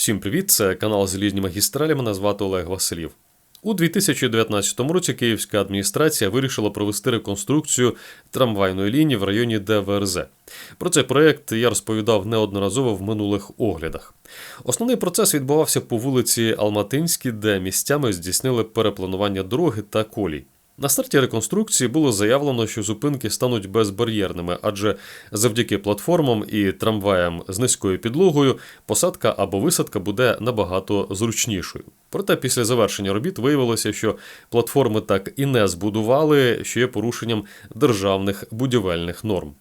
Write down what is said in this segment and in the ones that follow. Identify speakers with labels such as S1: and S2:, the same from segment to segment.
S1: Всім привіт! Це канал Залізні магістралі. Мене звати Олег Василів. У 2019 році Київська адміністрація вирішила провести реконструкцію трамвайної лінії в районі ДВРЗ. Про цей проект я розповідав неодноразово в минулих оглядах. Основний процес відбувався по вулиці Алматинській, де місцями здійснили перепланування дороги та колій. На старті реконструкції було заявлено, що зупинки стануть безбар'єрними, адже завдяки платформам і трамваям з низькою підлогою посадка або висадка буде набагато зручнішою. Проте після завершення робіт виявилося, що платформи так і не збудували, що є порушенням державних будівельних норм.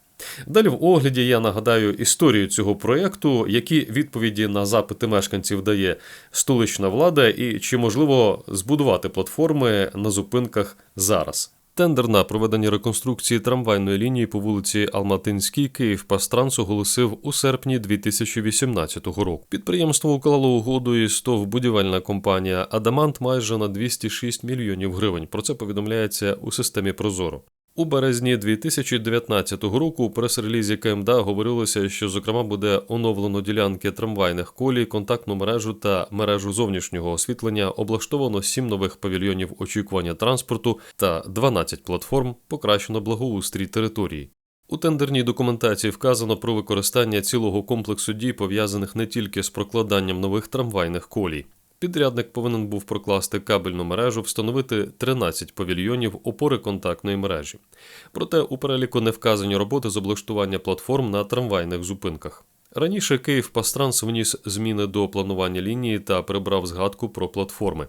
S1: Далі в огляді я нагадаю історію цього проєкту, які відповіді на запити мешканців дає столична влада, і чи можливо збудувати платформи на зупинках зараз. Тендер на проведення реконструкції трамвайної лінії по вулиці Алматинській Київ Пастранс оголосив у серпні 2018 року. Підприємство уклало угоду із ТОВ будівельна компанія Адамант майже на 206 мільйонів гривень. Про це повідомляється у системі Прозоро. У березні 2019 року у прес-релізі КМДА говорилося, що зокрема буде оновлено ділянки трамвайних колій, контактну мережу та мережу зовнішнього освітлення. Облаштовано 7 нових павільйонів очікування транспорту та 12 платформ, покращено благоустрій території. У тендерній документації вказано про використання цілого комплексу дій, пов'язаних не тільки з прокладанням нових трамвайних колій. Підрядник повинен був прокласти кабельну мережу, встановити 13 павільйонів опори контактної мережі. Проте у переліку не вказані роботи з облаштування платформ на трамвайних зупинках. Раніше Київ Пастранс вніс зміни до планування лінії та прибрав згадку про платформи.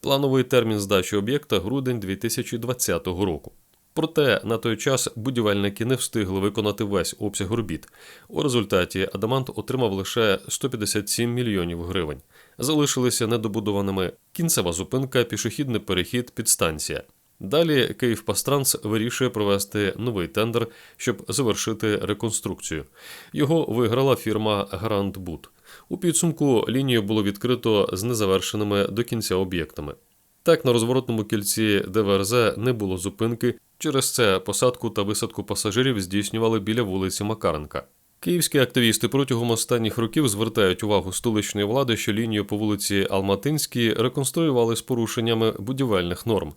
S1: Плановий термін здачі об'єкта грудень 2020 року. Проте на той час будівельники не встигли виконати весь обсяг робіт. У результаті Адамант отримав лише 157 мільйонів гривень. Залишилися недобудованими кінцева зупинка, пішохідний перехід, підстанція. Далі Київ Пастранс вирішує провести новий тендер, щоб завершити реконструкцію. Його виграла фірма Гранд Бут. У підсумку лінію було відкрито з незавершеними до кінця об'єктами. Так, на розворотному кільці ДВРЗ не було зупинки. Через це посадку та висадку пасажирів здійснювали біля вулиці Макаренка. Київські активісти протягом останніх років звертають увагу столичної влади, що лінію по вулиці Алматинській реконструювали з порушеннями будівельних норм.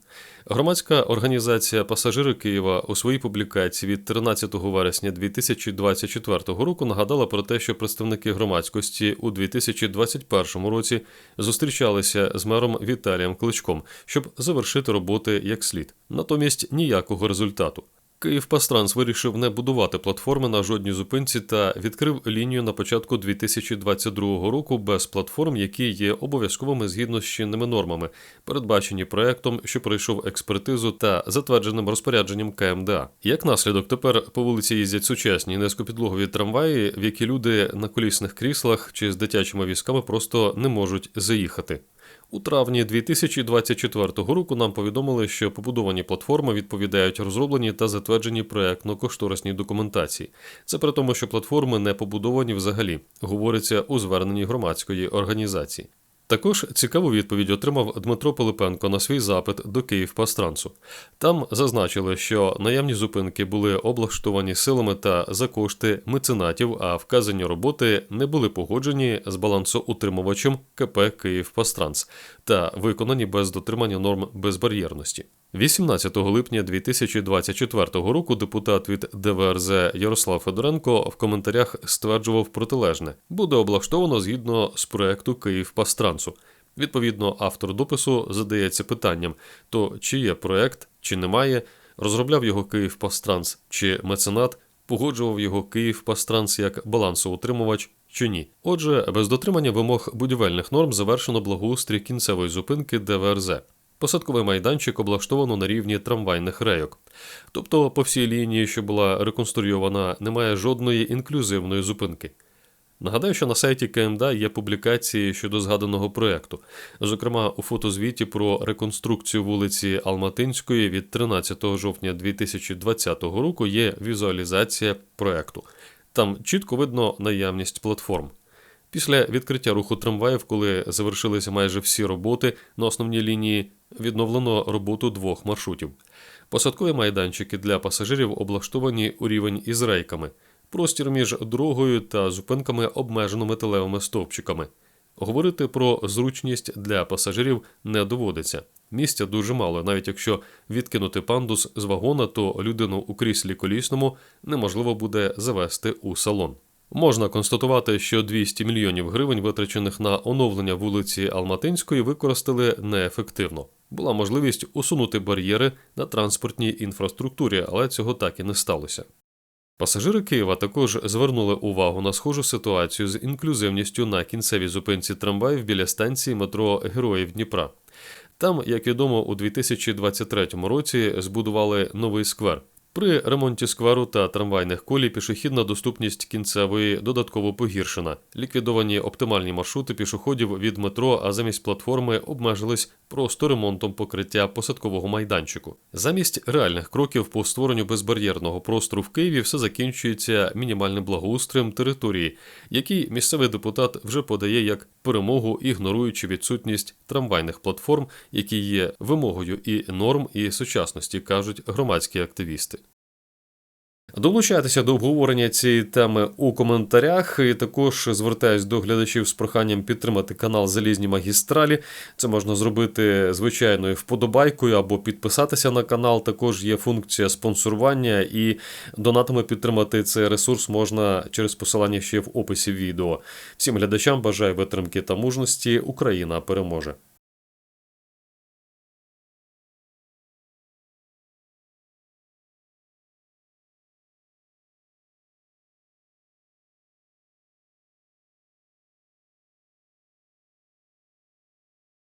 S1: Громадська організація Пасажири Києва у своїй публікації від 13 вересня 2024 року нагадала про те, що представники громадськості у 2021 році зустрічалися з мером Віталієм Кличком, щоб завершити роботи як слід. Натомість ніякого результату. Київ Пастранс вирішив не будувати платформи на жодній зупинці та відкрив лінію на початку 2022 року без платформ, які є обов'язковими згідно з чинними нормами, передбачені проектом, що пройшов експертизу та затвердженим розпорядженням КМДА. Як наслідок, тепер по вулиці їздять сучасні низькопідлогові трамваї, в які люди на колісних кріслах чи з дитячими візками просто не можуть заїхати. У травні 2024 року нам повідомили, що побудовані платформи відповідають розроблені та затверджені проектно-кошторисній документації. Це при тому, що платформи не побудовані взагалі, говориться у зверненні громадської організації. Також цікаву відповідь отримав Дмитро Пилипенко на свій запит до Київпастрансу. Там зазначили, що наявні зупинки були облаштовані силами та за кошти меценатів, а вказані роботи не були погоджені з балансоутримувачем КП Київпастранс та виконані без дотримання норм безбар'єрності. 18 липня 2024 року депутат від ДВРЗ Ярослав Федоренко в коментарях стверджував протилежне: буде облаштовано згідно з проекту Київпастрансу. Відповідно, автор допису задається питанням: то чи є проект, чи немає, розробляв його Київпастранс чи меценат, погоджував його Київпастранс як балансоутримувач чи ні. Отже, без дотримання вимог будівельних норм завершено благоустрій кінцевої зупинки ДВРЗ. Посадковий майданчик облаштовано на рівні трамвайних рейок. Тобто по всій лінії, що була реконструйована, немає жодної інклюзивної зупинки. Нагадаю, що на сайті КМДА є публікації щодо згаданого проєкту. Зокрема, у фотозвіті про реконструкцію вулиці Алматинської від 13 жовтня 2020 року є візуалізація проєкту. Там чітко видно наявність платформ. Після відкриття руху трамваїв, коли завершилися майже всі роботи на основній лінії, відновлено роботу двох маршрутів. Посадкові майданчики для пасажирів облаштовані у рівень із рейками, простір між дорогою та зупинками обмежено металевими стовпчиками. говорити про зручність для пасажирів не доводиться. Місця дуже мало, навіть якщо відкинути пандус з вагона, то людину у кріслі колісному неможливо буде завести у салон. Можна констатувати, що 200 мільйонів гривень, витрачених на оновлення вулиці Алматинської, використали неефективно. Була можливість усунути бар'єри на транспортній інфраструктурі, але цього так і не сталося. Пасажири Києва також звернули увагу на схожу ситуацію з інклюзивністю на кінцевій зупинці трамваїв біля станції метро Героїв Дніпра. Там, як відомо, у 2023 році збудували новий сквер. При ремонті скверу та трамвайних колій пішохідна доступність кінцевої додатково погіршена. Ліквідовані оптимальні маршрути пішоходів від метро, а замість платформи обмежились просто ремонтом покриття посадкового майданчику. Замість реальних кроків по створенню безбар'єрного простору в Києві все закінчується мінімальним благоустроєм території, який місцевий депутат вже подає як перемогу, ігноруючи відсутність трамвайних платформ, які є вимогою і норм, і сучасності, кажуть громадські активісти. Долучайтеся до обговорення цієї теми у коментарях. І також звертаюсь до глядачів з проханням підтримати канал Залізні магістралі. Це можна зробити звичайною вподобайкою або підписатися на канал. Також є функція спонсорування, і донатами підтримати цей ресурс можна через посилання ще в описі відео. Всім глядачам бажаю витримки та мужності. Україна переможе.